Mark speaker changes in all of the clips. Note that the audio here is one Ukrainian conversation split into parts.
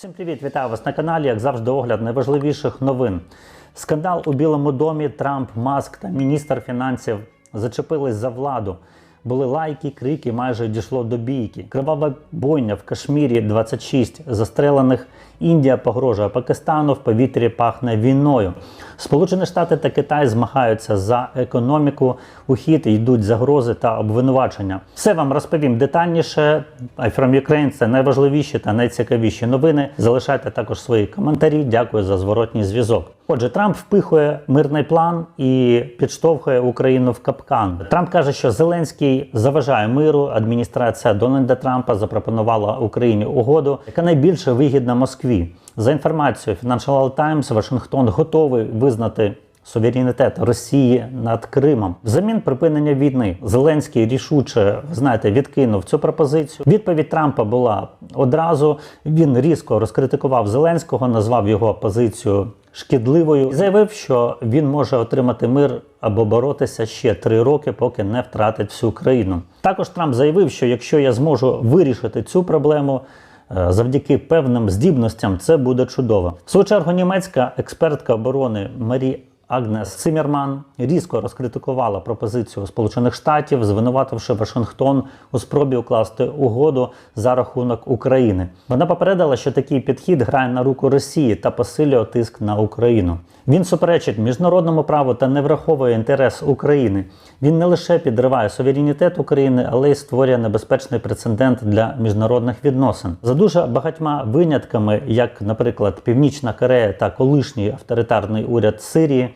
Speaker 1: Всім привіт, вітаю вас на каналі. Як завжди, огляд найважливіших новин. Скандал у Білому домі Трамп, Маск та міністр фінансів зачепились за владу. Були лайки, крики, майже дійшло до бійки. Кривава бойня в Кашмірі 26 застрелених. Індія погрожує Пакистану, в повітрі пахне війною. Сполучені Штати та Китай змагаються за економіку. У хід йдуть загрози та обвинувачення. Все вам розповім детальніше. From Ukraine – це найважливіші та найцікавіші новини. Залишайте також свої коментарі. Дякую за зворотній зв'язок. Отже, Трамп впихує мирний план і підштовхує Україну в капкан. Трамп каже, що Зеленський заважає миру. Адміністрація Дональда Трампа запропонувала Україні угоду, яка найбільше вигідна Москві. За інформацією Financial Times, Вашингтон готовий визнати. Суверенітет Росії над Кримом взамін припинення війни Зеленський рішуче знаєте відкинув цю пропозицію. Відповідь Трампа була одразу. Він різко розкритикував Зеленського, назвав його позицію шкідливою і заявив, що він може отримати мир або боротися ще три роки, поки не втратить всю країну. Також Трамп заявив, що якщо я зможу вирішити цю проблему. Е, Завдяки певним здібностям це буде чудово. В свою чергу німецька експертка оборони Марі Агнес Циммерман різко розкритикувала пропозицію Сполучених Штатів, звинувативши Вашингтон у спробі укласти угоду за рахунок України. Вона попередила, що такий підхід грає на руку Росії та посилює тиск на Україну. Він суперечить міжнародному праву та не враховує інтерес України. Він не лише підриває суверенітет України, але й створює небезпечний прецедент для міжнародних відносин. За дуже багатьма винятками, як, наприклад, Північна Корея та колишній авторитарний уряд Сирії.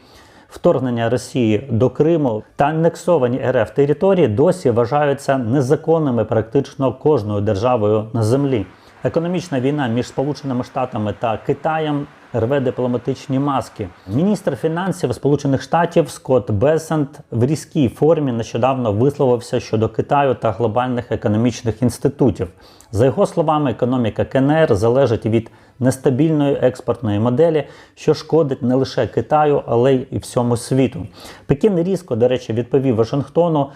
Speaker 1: Вторгнення Росії до Криму та анексовані РФ території досі вважаються незаконними практично кожною державою на землі. Економічна війна між Сполученими Штатами та Китаєм рве дипломатичні маски. Міністр фінансів Сполучених Штатів Скотт Бесент в різкій формі нещодавно висловився щодо Китаю та глобальних економічних інститутів. За його словами, економіка КНР залежить від нестабільної експортної моделі, що шкодить не лише Китаю, але й всьому світу. Пекін різко, до речі, відповів Вашингтону.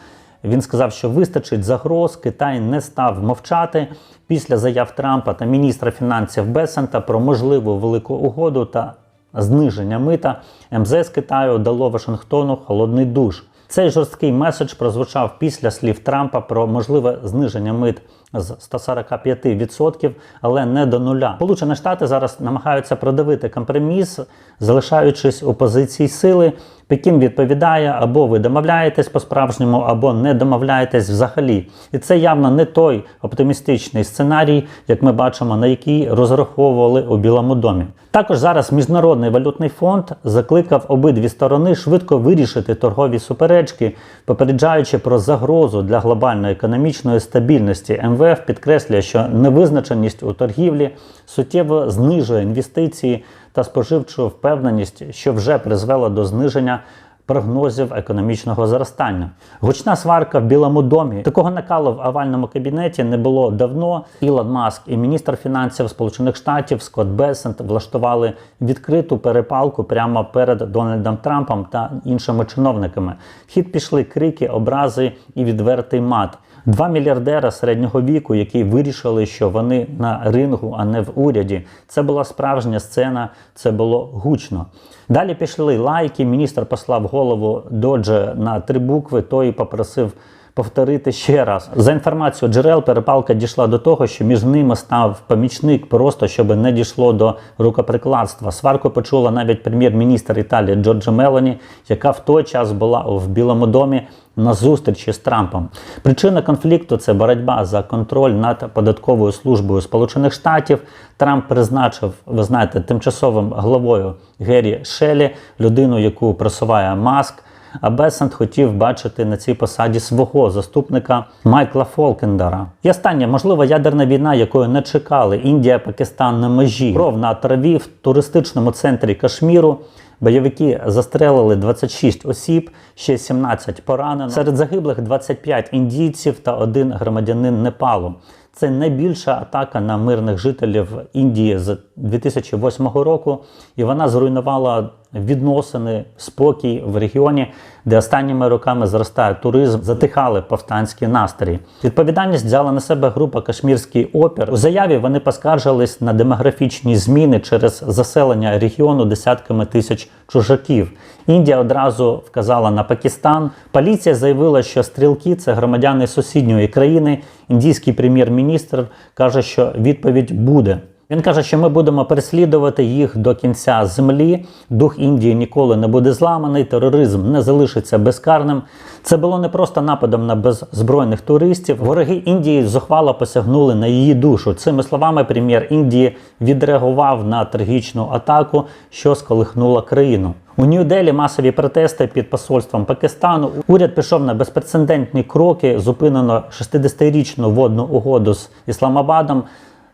Speaker 1: Він сказав, що вистачить загроз, Китай не став мовчати після заяв Трампа та міністра фінансів Бесента про можливу велику угоду та зниження мита. МЗС Китаю дало Вашингтону холодний душ. Цей жорсткий меседж прозвучав після слів Трампа про можливе зниження мит з 145%, але не до нуля. Сполучені Штати зараз намагаються продавити компроміс, залишаючись у позиції сили. Пекін відповідає, або ви домовляєтесь по-справжньому, або не домовляєтесь взагалі. І це явно не той оптимістичний сценарій, як ми бачимо, на який розраховували у Білому домі. Також зараз Міжнародний валютний фонд закликав обидві сторони швидко вирішити торгові суперечки, попереджаючи про загрозу для глобальної економічної стабільності. МВФ підкреслює, що невизначеність у торгівлі суттєво знижує інвестиції та споживчу впевненість, що вже призвело до зниження прогнозів економічного зростання. Гучна сварка в Білому домі. Такого накалу в овальному кабінеті не було давно. Ілон Маск і міністр фінансів Сполучених Штатів Скотт Бесент влаштували відкриту перепалку прямо перед Дональдом Трампом та іншими чиновниками. Хід пішли крики, образи і відвертий мат. Два мільярдера середнього віку, які вирішили, що вони на рингу, а не в уряді. Це була справжня сцена, це було гучно. Далі пішли лайки. Міністр послав голову Додже на три букви. Той попросив повторити ще раз. За інформацією джерел, перепалка дійшла до того, що між ними став помічник, просто щоб не дійшло до рукоприкладства. Сварку почула навіть прем'єр-міністр Італії Джорджа Мелоні, яка в той час була в Білому домі на зустрічі з Трампом. Причина конфлікту це боротьба за контроль над податковою службою Сполучених Штатів. Трамп призначив, ви знаєте, тимчасовим главою Геррі Шелі, людину, яку просуває Маск. А Бесент хотів бачити на цій посаді свого заступника Майкла Фолкендера. І остання, можливо, ядерна війна, якої не чекали Індія, Пакистан на межі. Кров на траві в туристичному центрі Кашміру. Бойовики застрелили 26 осіб, ще 17 поранено. Серед загиблих 25 індійців та один громадянин Непалу. Це найбільша атака на мирних жителів Індії з 2008 року, і вона зруйнувала відносини, спокій в регіоні, де останніми роками зростає туризм, затихали повстанські настрої. Відповідальність взяла на себе група Кашмірський опір. У заяві вони поскаржились на демографічні зміни через заселення регіону десятками тисяч чужаків. Індія одразу вказала на Пакистан. Поліція заявила, що стрілки це громадяни сусідньої країни. Індійський прем'єр-міністр каже, що відповідь буде. Він каже, що ми будемо переслідувати їх до кінця землі. Дух Індії ніколи не буде зламаний, тероризм не залишиться безкарним. Це було не просто нападом на беззбройних туристів. Вороги Індії зухвало посягнули на її душу. Цими словами прем'єр Індії відреагував на трагічну атаку, що сколихнула країну. У Нью-Делі масові протести під посольством Пакистану. Уряд пішов на безпрецедентні кроки. Зупинено 60-річну водну угоду з Ісламабадом.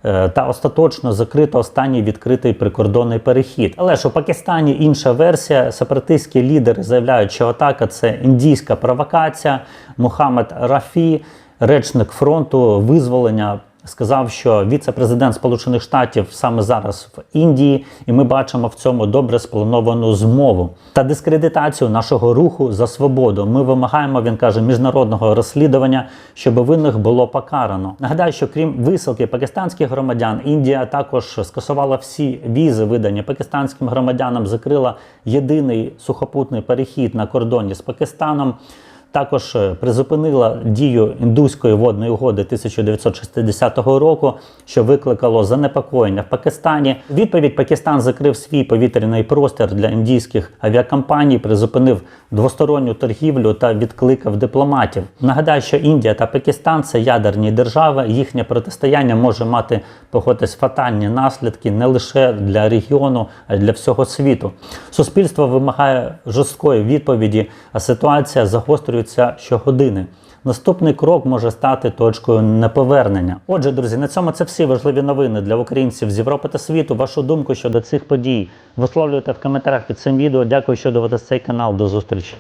Speaker 1: Е, Та остаточно закрито останній відкритий прикордонний перехід. Але ж у Пакистані інша версія. Сепаратистські лідери заявляють, що атака це індійська провокація. Мухаммед Рафі, речник фронту визволення, сказав, що віце-президент Сполучених Штатів саме зараз в Індії, і ми бачимо в цьому добре сплановану змову та дискредитацію нашого руху за свободу. Ми вимагаємо, він каже, міжнародного розслідування, щоб винних було покарано. Нагадаю, що крім висилки пакистанських громадян, Індія також скасувала всі візи, видані пакистанським громадянам, закрила єдиний сухопутний перехід на кордоні з Пакистаном. Також е, призупинила дію індуської водної угоди 1960 року, що викликало занепокоєння в Пакистані. Відповідь Пакистан закрив свій повітряний простір для індійських авіакомпаній, призупинив двосторонню торгівлю та відкликав дипломатів. Нагадаю, що Індія та Пакистан це ядерні держави. Їхнє протистояння може мати погодьтесь, фатальні наслідки не лише для регіону, а й для всього світу. Суспільство вимагає жорсткої відповіді, а ситуація загострюється щогодини. Наступний крок може стати точкою неповернення. Отже, друзі, на цьому це всі важливі новини для українців з Європи та світу. Вашу думку щодо цих подій висловлюйте в коментарях під цим відео. Дякую, що дивитесь цей канал. До зустрічі.